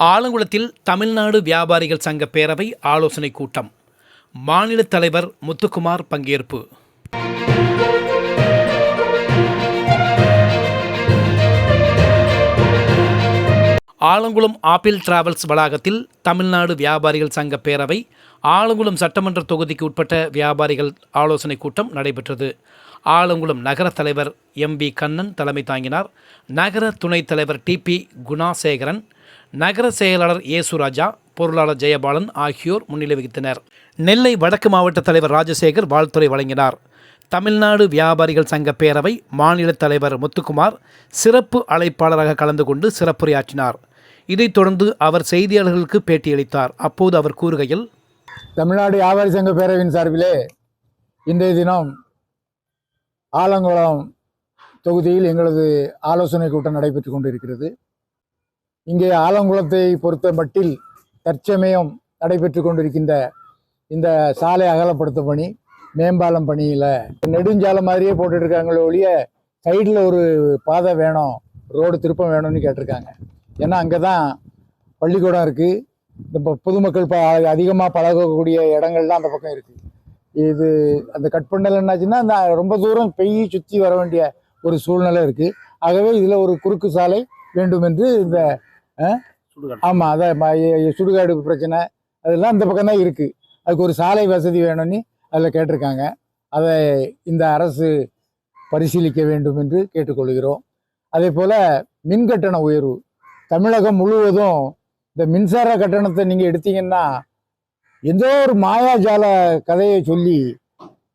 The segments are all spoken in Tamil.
ஆலங்குளத்தில் தமிழ்நாடு வியாபாரிகள் சங்க பேரவை ஆலோசனை கூட்டம். மாநில தலைவர் முத்துக்குமார் பங்கேற்பு. ஆலங்குளம் ஆப்பிள் டிராவல்ஸ் வளாகத்தில் தமிழ்நாடு வியாபாரிகள் சங்க பேரவை ஆலங்குளம் சட்டமன்ற தொகுதிக்கு உட்பட்ட வியாபாரிகள் ஆலோசனை கூட்டம் நடைபெற்றது. ஆலங்குளம் நகர தலைவர் எம் வி கண்ணன் தலைமை தாங்கினார். நகர துணைத் தலைவர் டிபி குணாசேகரன் நகர செயலாளர் ஏசுராஜா பொருளாளர் ஜெயபாலன் ஆகியோர் முன்னிலை வகித்தனர். நெல்லை வடக்கு மாவட்ட தலைவர் ராஜசேகர் வாழ்த்துறை வழங்கினார். தமிழ்நாடு வியாபாரிகள் சங்க பேரவை மாநில தலைவர் முத்துக்குமார் சிறப்பு அழைப்பாளராக கலந்து கொண்டு சிறப்புரையாற்றினார். இதைத் தொடர்ந்து அவர் செய்தியாளர்களுக்கு பேட்டியளித்தார். அப்போது அவர் கூறுகையில் தமிழ்நாடு வியாபாரி சங்க பேரவையின் சார்பிலே இன்றைய தினம் ஆலங்குளம் தொகுதியில் எங்களது ஆலோசனை கூட்டம் நடைபெற்று கொண்டிருக்கிறது. இங்கே ஆலங்குளத்தை பொறுத்த மட்டில் தற்சமயம் நடைபெற்று கொண்டிருக்கின்ற இந்த சாலை அகலப்படுத்தும் பணி மேம்பாலம் பணியில் நெடுஞ்சாலை மாதிரியே போட்டுட்ருக்காங்களே ஒழிய சைடில் ஒரு பாதை வேணும் ரோடு திருப்பம் வேணும்னு கேட்டிருக்காங்க. ஏன்னா அங்கே தான் பள்ளிக்கூடம் இருக்குது இந்த ப- பொதுமக்கள் ப அதிகமாக பழகக்கூடிய இடங்கள்லாம் அந்த பக்கம் இருக்குது இது அந்த கட் பண்ணல என்னாச்சுன்னா அந்த ரொம்ப தூரம் பெய்ய சுற்றி வர வேண்டிய ஒரு சூழ்நிலை இருக்குது ஆகவே இதில் ஒரு குறுக்கு சாலை வேண்டும் என்று இந்த ஆமாம் அதை ம- எ- சுடுகாடு பிரச்சனை. அதெல்லாம் இந்த பக்கம் தான் இருக்குது அதுக்கு ஒரு சாலை வசதி வேணும்னு அதில் கேட்டிருக்காங்க. அதை இந்த அரசு பரிசீலிக்க வேண்டும் என்று கேட்டுக்கொள்கிறோம். அதே போல் மின் கட்டண உயர்வு. தமிழகம் முழுவதும் இந்த மின்சார கட்டணத்தை நீங்கள் எடுத்தீங்கன்னா ஏதோ ஒரு மாயாஜால கதையை சொல்லி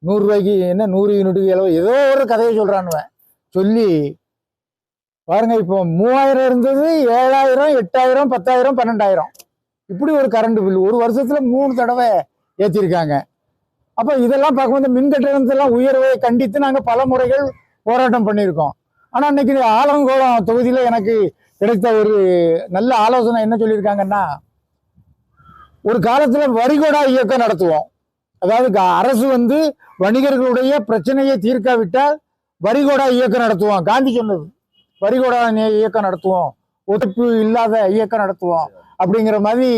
நூறுரூவாய்க்கு என்ன நூறு யூனிட்டுக்கு எவ்வளோ ஏதோ ஒரு கதையை சொல்கிறானுவன் சொல்லி பாருங்க இப்போ மூவாயிரம் இருந்தது ஏழாயிரம் எட்டாயிரம் பத்தாயிரம் பன்னெண்டாயிரம். இப்படி ஒரு கரண்ட் பில் ஒரு வருஷத்துல மூணு தடவை ஏற்றிருக்காங்க அப்போ இதெல்லாம் பார்க்கும்போது மின் கட்டணத்தெல்லாம் உயர்வை கண்டித்து நாங்கள் பல முறைகள் போராட்டம் பண்ணியிருக்கோம். ஆனால் இன்னைக்கு ஆலங்கோளம் தொகுதியில் எனக்கு கிடைத்த ஒரு நல்ல ஆலோசனை என்ன சொல்லியிருக்காங்கன்னா ஒரு காலத்தில் வரிகோடா இயக்கம் நடத்துவோம். அதாவது க- அரசு வந்து வணிகர்களுடைய பிரச்சனையை தீர்க்காவிட்டால் வரிகோடா இயக்கம் நடத்துவோம். காந்தி சொன்னது. வரிகோடா இயக்கம் நடத்துவோம். ஒத்துப்பு இல்லாத இயக்கம் நடத்துவோம். அப்படிங்கிற மாதிரி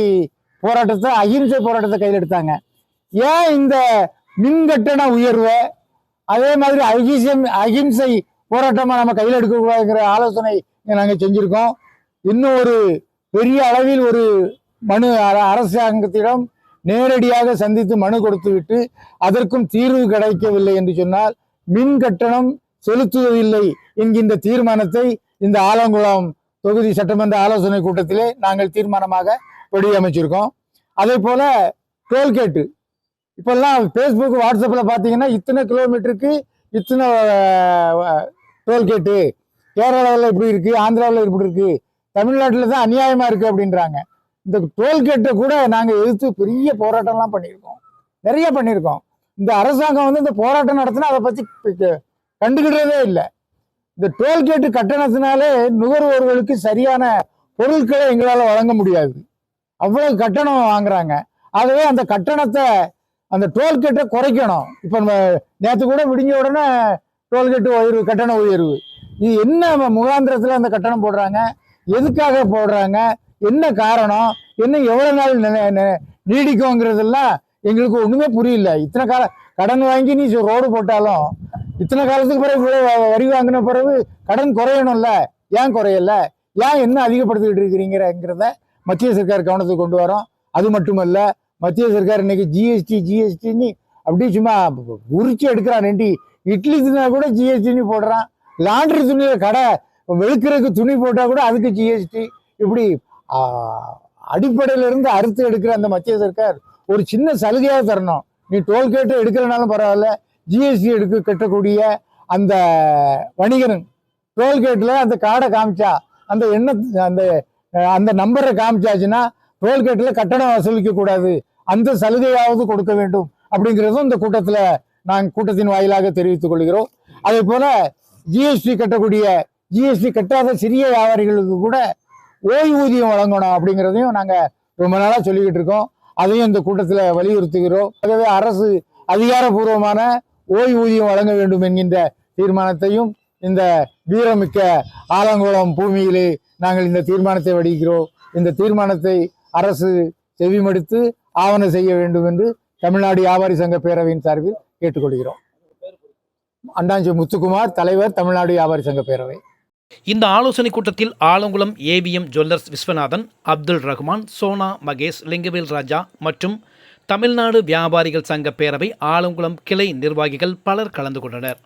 போராட்டத்தை அகிம்சை போராட்டத்தை கையில் எடுத்தாங்க. ஏன் இந்த மின் கட்டண உயர்வை அதே மாதிரி அகிசம் அகிம்சை போராட்டமாக நம்ம கையில் எடுக்கக்கூடாதுங்கிற ஆலோசனை நாங்கள் செஞ்சுருக்கோம். இன்னும் ஒரு பெரிய அளவில் ஒரு மனு அரசாங்கத்திடம் நேரடியாக சந்தித்து மனு கொடுத்து விட்டு அதற்கும் தீர்வு கிடைக்கவில்லை என்று சொன்னால் மின் கட்டணம் செலுத்துவதில்லை என்கின்ற தீர்மானத்தை இந்த ஆலங்குளம் தொகுதி சட்டமன்ற ஆலோசனை கூட்டத்திலே நாங்கள் தீர்மானமாக வடிவமைச்சிருக்கோம் அதே போல டோல்கேட்டு. இப்பெல்லாம் ஃபேஸ்புக் வாட்ஸ்அப்பில் பார்த்தீங்கன்னா இத்தனை கிலோமீட்டருக்கு இத்தனை டோல்கேட்டு. கேரளாவில் இப்படி இருக்குது ஆந்திராவில் இப்படி இருக்குது தமிழ்நாட்டில் தான் அநியாயமாக இருக்குது அப்படின்றாங்க. இந்த டோல்கேட்டை கூட நாங்கள் எதிர்த்து பெரிய போராட்டம்லாம் பண்ணியிருக்கோம். நிறைய பண்ணியிருக்கோம். இந்த அரசாங்கம் வந்து இந்த போராட்டம் நடத்தினா அதை பற்றி கண்டுக்கிட்டதே இல்லை. இந்த டோல்கேட்டு கட்டணத்தினாலே நுகர்வோர்களுக்கு சரியான பொருட்களை எங்களால் வழங்க முடியாது. அவ்வளவு கட்டணம் வாங்குறாங்க. ஆகவே அந்த கட்டணத்தை அந்த டோல்கேட்டை குறைக்கணும். இப்போ நம்ம நேற்று கூட விடிஞ்ச உடனே டோல்கேட்டு உயர்வு கட்டண உயர்வு. இது என்ன முகாந்திரத்தில் அந்த கட்டணம் போடுறாங்க? எதுக்காக போடுறாங்க? என்ன காரணம்? என்ன எவ்வளோ நாள் நீடிக்குங்கிறதெல்லாம் எங்களுக்கு ஒன்றுமே புரியல. இத்தனை கால கடன் வாங்கி நீ ரோடு போட்டாலும் இத்தனை காலத்துக்கு பிறகு வரி வாங்கின பிறகு கடன் குறையணும்ல? ஏன் குறையல? ஏன் என்ன அதிகப்படுத்திக்கிட்டு இருக்கிறீங்கிறங்கிறத மத்திய சர்க்கார் கவனத்துக்கு கொண்டு வரோம். அது மட்டுமல்ல மத்திய சர்க்கார் இன்னைக்கு ஜிஎஸ்டி ஜிஎஸ்டின்னு அப்படியே சும்மா உரிச்சு எடுக்கிறான். ரெண்டி இட்லி தின்னா கூட ஜிஎஸ்டின்னு போடுறான். லாண்ட்ரி துணியில் கடை வெளுக்கிறதுக்கு துணி போட்டால் கூட அதுக்கு ஜிஎஸ்டி இப்படி அடிப்படையிலிருந்து அறுத்து எடுக்கிற அந்த மத்திய சர்க்கார் ஒரு சின்ன சலுகையாக தரணும். நீ டோல்கேட்டு எடுக்கிறனாலும் பரவாயில்ல. ஜிஎஸ்டி எடுக்க கட்டக்கூடிய அந்த வணிகன் டோல்கேட்டில் அந்த கார்டை காமிச்சா அந்த எண்ண அந்த அந்த நம்பரை காமிச்சாச்சுன்னா டோல்கேட்டில் கட்டணம் வசூலிக்க கூடாது. அந்த சலுகையாவது கொடுக்க வேண்டும் அப்படிங்கிறதும் இந்த கூட்டத்தில் நாங்கள் கூட்டத்தின் வாயிலாக தெரிவித்துக் கொள்கிறோம். அதே போல் ஜிஎஸ்டி கட்டக்கூடிய ஜிஎஸ்டி கட்டாத சிறிய வியாபாரிகளுக்கு கூட ஓய்வூதியம் வழங்கணும் அப்படிங்கிறதையும் நாங்கள் ரொம்ப நாளாக சொல்லிக்கிட்டு இருக்கோம். அதையும் இந்த கூட்டத்தில் வலியுறுத்துகிறோம். ஆகவே அரசு அதிகாரப்பூர்வமான ஓய்வூதியம் வழங்க வேண்டும் என்கின்ற தீர்மானத்தையும் இந்த வீரமிக்க ஆலங்குளம் பூமியிலே நாங்கள் இந்த தீர்மானத்தை வடிக்கிறோம். இந்த தீர்மானத்தை அரசு செவிமடுத்து ஆவணம் செய்ய வேண்டும் என்று தமிழ்நாடு வியாபாரி சங்க பேரவையின் சார்பில் கேட்டுக்கொள்கிறோம். அண்டாஞ்சி முத்துக்குமார் தலைவர் தமிழ்நாடு வியாபாரி சங்க பேரவை. இந்த ஆலோசனைக் கூட்டத்தில் ஆலங்குளம் ஏவிஎம் ஜுவல்லர்ஸ் விஸ்வநாதன் அப்துல் ரஹ்மான் சோனா மகேஷ் லிங்கவேல் ராஜா மற்றும் தமிழ்நாடு வியாபாரிகள் சங்க பேரவை ஆலங்குளம் கிளை நிர்வாகிகள் பலர் கலந்து கொண்டனர்.